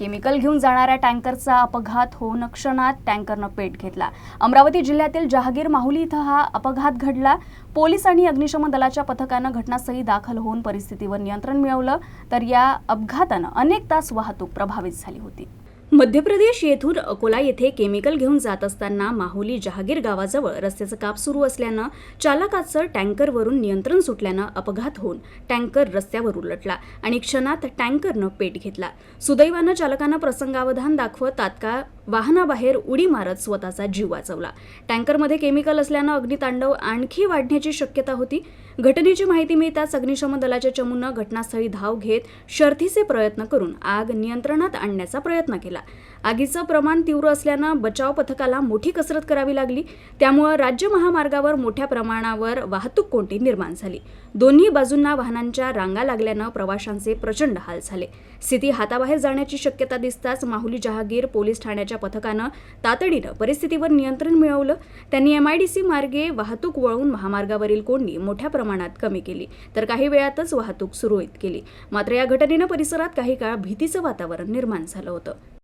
Chemical घेऊन जाणाऱ्या टँकरचा अपघात होऊन क्षणात टँकरनं पेट घेतला. अमरावती जिल्ह्यातील जहागीर माहुली इथं हा अपघात घडला. पोलीस आणि अग्निशमन दलाच्या पथकानं घटनास्थळी दाखल होऊन परिस्थितीवर नियंत्रण मिळवलं तर या अपघातानं अनेक तास वाहतूक प्रभावित झाली होती. मध्य प्रदेश येथून अकोला येथे केमिकल घेऊन जात असताना माहुली जहागीर गावाजवळ रस्त्याचं काप सुरू असल्यानं चालकाचं टँकरवरून नियंत्रण सुटल्यानं अपघात होऊन टँकर रस्त्यावर उलटला आणि क्षणात टँकरनं पेट घेतला. सुदैवानं चालकानं प्रसंगावधान दाखवत तात्काळ वाहनाबाहेर उडी मारत स्वतःचा जीव वाचवला. टँकरमध्ये केमिकल असल्यानं अग्नितांडव आणखी वाढण्याची शक्यता होती. घटनेची माहिती मिळताच अग्निशमन दलाच्या चमूनं घटनास्थळी धाव घेत शर्थीचे प्रयत्न करून आग नियंत्रणात आणण्याचा प्रयत्न केला. आगीचं प्रमाण तीव्र असल्यानं बचाव पथकाला मोठी कसरत करावी लागली. त्यामुळं राज्य महामार्गावर मोठ्या प्रमाणावर वाहतूक कोंडी निर्माण झाली. दोन्ही बाजूंना वाहनांच्या रांगा लागल्यानं प्रवाशांचे प्रचंड हाल झाले. स्थिती हाताबाहेर जाण्याची शक्यता दिसताच माहुली जहागीर पोलीस ठाण्याच्या पथकानं तातडीनं परिस्थितीवर नियंत्रण मिळवलं. त्यांनी एमआयडीसी मार्गे वाहतूक वळवून महामार्गावरील कोंडी मोठ्या प्रमाणात कमी केली. तर काही वेळातच वाहतूक सुरळीत केली. मात्र या घटनेनं परिसरात काही काळ भीतीचं वातावरण निर्माण झालं होतं.